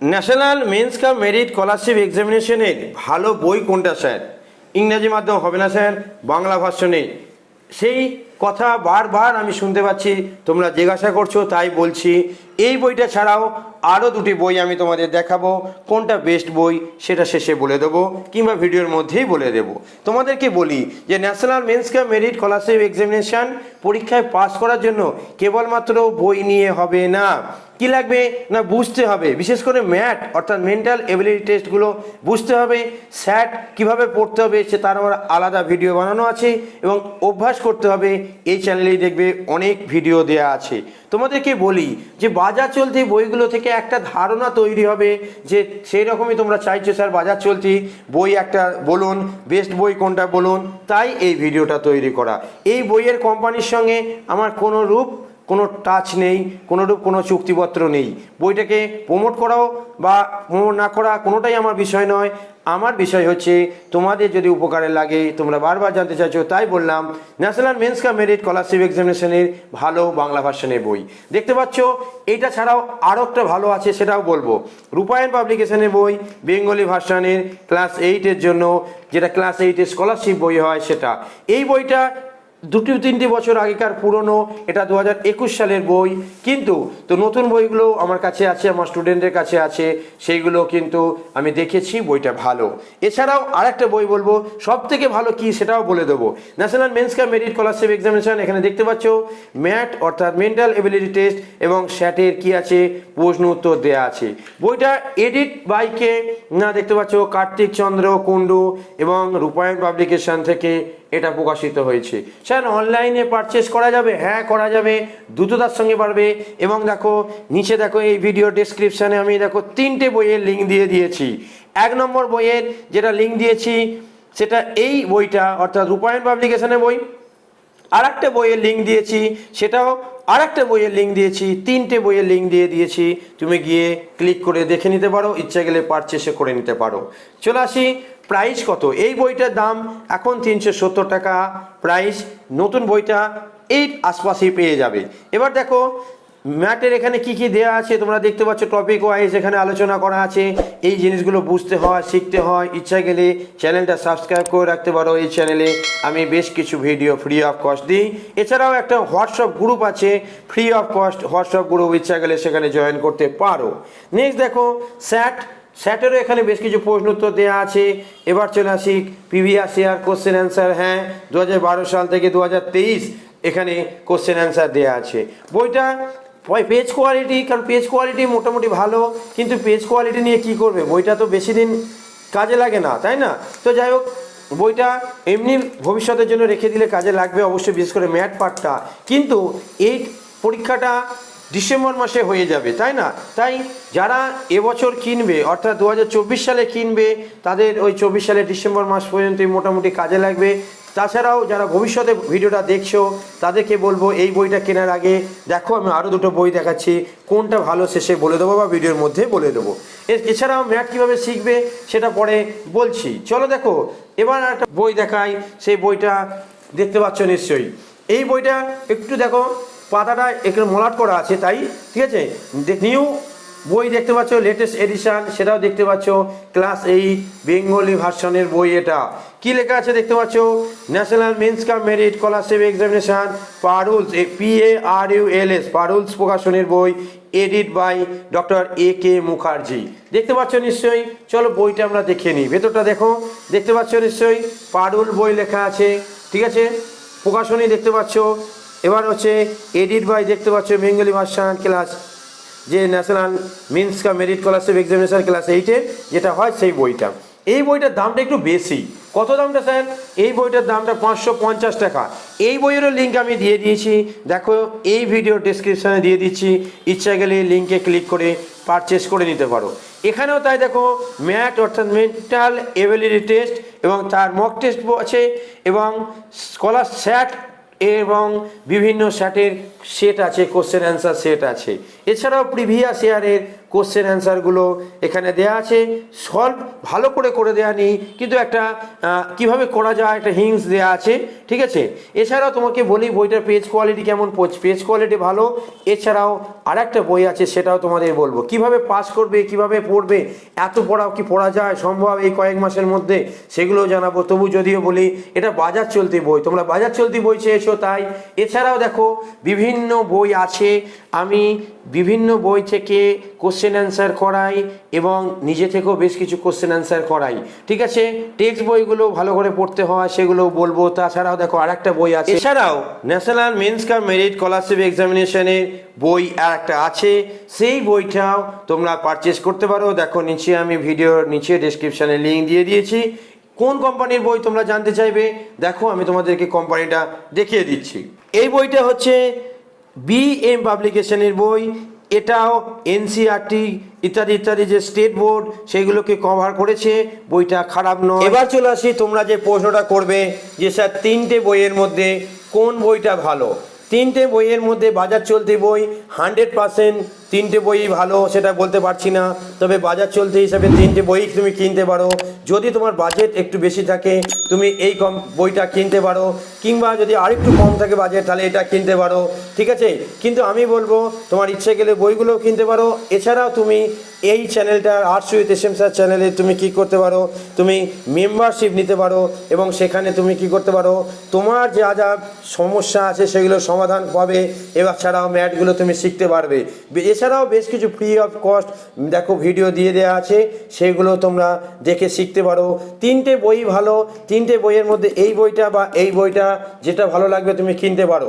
National means cum merit scholarship এক্সামিনেশনের ভালো বই কোনটা, স্যার? ইংরাজি মাধ্যম হবে না, স্যার, বাংলা ভার্সনে সেই কথা বারবার আমি শুনতে পাচ্ছি, তোমরা জিজ্ঞাসা করছ, তাই বলছি। এই বইটা ছাড়াও আরও দুটি বই আমি তোমাদের দেখাবো, কোনটা বেস্ট বই সেটা শেষে বলে দেবো, কিংবা ভিডিওর মধ্যেই বলে দেবো। তোমাদেরকে বলি যে, national means cum merit scholarship examination পরীক্ষায় পাস করার জন্য কেবলমাত্র বই নিয়ে হবে না। কি লাগবে না বুঝতে হবে। বিশেষ করে ম্যাট অর্থাৎ মেন্টাল এবিলিটি টেস্টগুলো বুঝতে হবে। স্যাট কীভাবে পড়তে হবে সে তার আমার আলাদা ভিডিও বানানো আছে এবং অভ্যাস করতে হবে। এই চ্যানেলেই দেখবে অনেক ভিডিও দেয়া আছে। তোমাদেরকে বলি যে বাজার চলতি বইগুলো থেকে একটা ধারণা তৈরি হবে যে সেই রকমই তোমরা চাইছো স্যার বাজার চলতি বই একটা বলুন বেস্ট বই কোনটা বলুন, তাই এই ভিডিওটা তৈরি করা। এই বইয়ের কোম্পানির সঙ্গে আমার কোনো রূপ কোনো টাচ নেই, কোনোরূপ কোনো চুক্তিপত্র নেই। বইটাকে প্রমোট করাও বা প্রমোট না করা কোনোটাই আমার বিষয় নয়। আমার বিষয় হচ্ছে, তোমাদের যদি উপকারে লাগে, তোমরা বারবার জানতে চাইছো, তাই বললাম national means cum merit scholarship এক্সামিনেশনের ভালো বাংলা ভার্সনের বই। দেখতে পাচ্ছ, এটা ছাড়াও আরও একটা ভালো আছে, সেটাও বলব। রূপায়ণ পাবলিকেশনের বই, বেঙ্গলি ভার্সনের ক্লাস এইটের জন্য, যেটা ক্লাস এইটের স্কলারশিপ বই হয়, সেটা। এই বইটা দুটি তিনটি বছর আগেকার পুরনো, এটা দু হাজার একুশ সালের বই। কিন্তু, তো নতুন বইগুলো আমার কাছে আছে, আমার স্টুডেন্টের কাছে আছে, সেইগুলো কিন্তু আমি দেখেছি, বইটা ভালো। এছাড়াও আরেকটা বই বলব সব থেকে ভালো কি সেটাও বলে দেবো। National means cum merit scholarship examination এখানে দেখতে পাচ্ছ, ম্যাট অর্থাৎ মেন্টাল এবিলিটি টেস্ট এবং স্যাটের কি আছে, প্রশ্ন উত্তর দেওয়া আছে। বইটা এডিট বাইকে না, দেখতে পাচ্ছ, কার্তিক চন্দ্র কুণ্ডু এবং রূপায়ণ পাবলিকেশন থেকে এটা প্রকাশিত হয়েছে। স্যার অনলাইনে পারচেস করা যাবে? হ্যাঁ করা যাবে। দ্রুততার সঙ্গে পারবে এবং দেখো, নিচে দেখো, এই ভিডিও ডিসক্রিপশানে আমি দেখো, তিনটে বইয়ের লিঙ্ক দিয়ে দিয়েছি। এক নম্বর বইয়ের যেটা লিঙ্ক দিয়েছি, সেটা এই বইটা, অর্থাৎ রূপায়ণ পাবলিকেশনের বই। আর একটা বইয়ের লিঙ্ক দিয়েছি, সেটাও আর একটা বইয়ের লিঙ্ক দিয়েছি, তিনটে বইয়ের লিঙ্ক দিয়ে দিয়েছি। তুমি গিয়ে ক্লিক করে দেখে নিতে পারো, ইচ্ছা গেলে পারচেসে করে নিতে পারো। চলে আসি প্রাইস কত? এই বইটার দাম এখন তিনশো সত্তর টাকা। প্রাইস নতুন বইটা এই আশপাশেই পেয়ে যাবে। এবার দেখো ম্যাটের এখানে কি কি দেওয়া আছে? তোমরা দেখতে পাচ্ছ টপিক ওয়াইজ এখানে আলোচনা করা আছে। এই জিনিসগুলো বুঝতে হয়, শিখতে হয়। ইচ্ছা গেলে চ্যানেলটা সাবস্ক্রাইব করে রাখতে পারো এই চ্যানেলে আমি বেশ কিছু ভিডিও ফ্রি অফ কস্ট দিই। এছাড়াও একটা হোয়াটসঅ্যাপ গ্রুপ আছে free of cost WhatsApp group ইচ্ছা গেলে সেখানে জয়েন করতে পারো। নেক্সট দেখো স্যাট স্যাটেরও এখানে বেশ কিছু প্রশ্ন উত্তর দেওয়া আছে। এবার চলে আসি পিভিআর শেয়ার কোশ্চেন অ্যান্সার হ্যাঁ দু হাজার বারো সাল থেকে দু হাজার তেইশ এখানে কোশ্চেন অ্যান্সার দেওয়া আছে। বইটা পেজ কোয়ালিটি কারণ পেজ কোয়ালিটি মোটামুটি ভালো, কিন্তু পেজ কোয়ালিটি নিয়ে কি করবে? বইটা তো বেশি দিন কাজে লাগে না, তাই না? তো যাই হোক, বইটা এমনি ভবিষ্যতের জন্য রেখে দিলে কাজে লাগবে, অবশ্যই বিশেষ করে ম্যাথ পার্টটা কিন্তু এই পরীক্ষাটা ডিসেম্বর মাসে হয়ে যাবে, তাই না? তাই যারা এবছর কিনবে, অর্থাৎ দু হাজার চব্বিশ সালে কিনবে, তাদের ওই চব্বিশ সালে ডিসেম্বর মাস পর্যন্তই মোটামুটি কাজে লাগবে। তাছাড়াও যারা ভবিষ্যতে ভিডিওটা দেখছ, তাদেরকে বলব, এই বইটা কেনার আগে দেখো, আমি আরও দুটো বই দেখাচ্ছি। কোনটা ভালো শেষে বলে দেবো বা ভিডিওর মধ্যে বলে দেবো। এছাড়াও ম্যাথ কীভাবে শিখবে, সেটা পরে বলছি। চলো দেখো, এবার একটা বই দেখাই। সেই বইটা দেখতে পাচ্ছ নিশ্চয়ই। এই বইটা একটু দেখো, পাতাটা একটু মলাট করা আছে, তাই? ঠিক আছে? নিউ বই দেখতে পাচ্ছ লেটেস্ট এডিশন সেটাও দেখতে পাচ্ছ। ক্লাস এইট বেঙ্গলি ভার্সনের বই এটা। কি লেখা আছে দেখতে পাচ্ছ? National means cum merit scholarship examination Paruls A P A R U L S Paruls প্রকাশনের বই edit by doctor A K Mukherjee দেখতে পাচ্ছ নিশ্চয়ই? চলো বইটা আমরা দেখে নিই। ভেতরটা দেখো। দেখতে পাচ্ছ নিশ্চয়ই? পারুল বই লেখা আছে। ঠিক আছে? প্রকাশনী দেখতে পাচ্ছ। এবার হচ্ছে এডিট বাই দেখতে পাচ্ছ বেঙ্গলি ভার্সান ক্লাস যে national means cum merit scholarship examination class এইটে যেটা হয় সেই বইটা। এই বইটার দামটা একটু বেশি। কত দামটা, স্যার? এই বইটার দামটা পাঁচশো পঞ্চাশ টাকা। এই বইয়েরও লিঙ্ক আমি দিয়ে দিয়েছি। দেখো, এই ভিডিও ডিসক্রিপশানে দিয়ে দিচ্ছি। ইচ্ছা গেলে লিঙ্কে ক্লিক করে পারচেস করে নিতে পারো। এখানেও তাই দেখো ম্যাট অর্থাৎ মেন্টাল এবিলিটি টেস্ট এবং তার মক টেস্ট আছে এবং স্কলার স্যাট এবং বিভিন্ন স্যাটের সেট আছে কোশ্চেন অ্যান্সার সেট আছে। এছাড়াও প্রিভিয়াস ইয়ারের কোশ্চেন অ্যান্সারগুলো এখানে দেয়া আছে। সলভ ভালো করে করে দেয়া নেই, কিন্তু একটা কীভাবে করা যায় একটা হিংস দেয়া আছে, ঠিক আছে? এছাড়াও তোমাকে বলি, বইটার পেজ কোয়ালিটি কেমন পেজ কোয়ালিটি ভালো। এছাড়াও আর একটা বই আছে, সেটাও তোমাদের বলব। কীভাবে পাস করবে, কীভাবে পড়বে, এত পড়াও কি পড়া যায়, সম্ভব এই কয়েক মাসের মধ্যে? সেগুলোও জানাব। তবু যদিও বলি, এটা বাজার চলতি বই, তোমরা বাজার চলতি বই চেয়েছো তাই। এছাড়াও দেখো, বিভিন্ন বই আছে, আমি বিভিন্ন বই থেকে কোশ্চেন অ্যান্সার করাই এবং নিজে থেকেও বেশ কিছু কোশ্চেন অ্যান্সার করাই। ঠিক আছে? টেক্সট বইগুলো ভালো করে পড়তে হয় সেগুলো বলব। তাছাড়াও দেখো আর একটা বই আছে। এছাড়াও national means cum merit scholarship এক্সামিনেশনের বই আর একটা আছে। সেই বইটাও তোমরা পারচেস করতে পারো। দেখো, নিচে আমি ভিডিওর নিচে ডেসক্রিপশানে লিঙ্ক দিয়ে দিয়েছি। কোন কোম্পানির বই তোমরা জানতে চাইবে? দেখো, আমি তোমাদেরকে কোম্পানিটা দেখিয়ে দিচ্ছি। এই বইটা হচ্ছে বি এম পাবলিকেশনের বই, এটাও এনসিআরটি ইত্যাদি ইত্যাদি যে স্টেট বোর্ড সেগুলোকে কভার করেছে। বইটা খারাপ নয়। এবার চলে আসি, তোমরা যে প্রশ্নটা করবে যে, স্যার, তিনটে বইয়ের মধ্যে কোন বইটা ভালো? তিনটে বইয়ের মধ্যে বাজার চলতি বই হান্ড্রেড পার্সেন্ট তিনটে বই ভালো, সেটা বলতে পারছি না। তবে বাজার চলতে হিসাবে তিনটে বই তুমি কিনতে পারো। যদি তোমার বাজেট একটু বেশি থাকে, তুমি এই কম বইটা কিনতে পারো। কিংবা যদি আরেকটু কম থাকে বাজেট তাহলে এটা কিনতে পারো। ঠিক আছে? কিন্তু আমি বলব, তোমার ইচ্ছে গেলে বইগুলোও কিনতে পারো। এছাড়াও তুমি এই চ্যানেলটার arts with S M sir চ্যানেলে তুমি কি করতে পারো? তুমি মেম্বারশিপ নিতে পারো এবং সেখানে তুমি কি করতে পারো? তোমার যা যা সমস্যা আছে, সেগুলো সমাধান পাবে। এবার ছাড়াও ম্যাটগুলো তুমি শিখতে পারবে। এছাড়াও বেশ কিছু ফ্রি অফ কস্ট দেখো ভিডিও দিয়ে দেওয়া আছে, সেগুলো তোমরা দেখে শিখতে পারো। তিনটে বই ভালো, তিনটে বইয়ের মধ্যে এই বইটা বা এই বইটা যেটা ভালো লাগবে তুমি কিনতে পারো।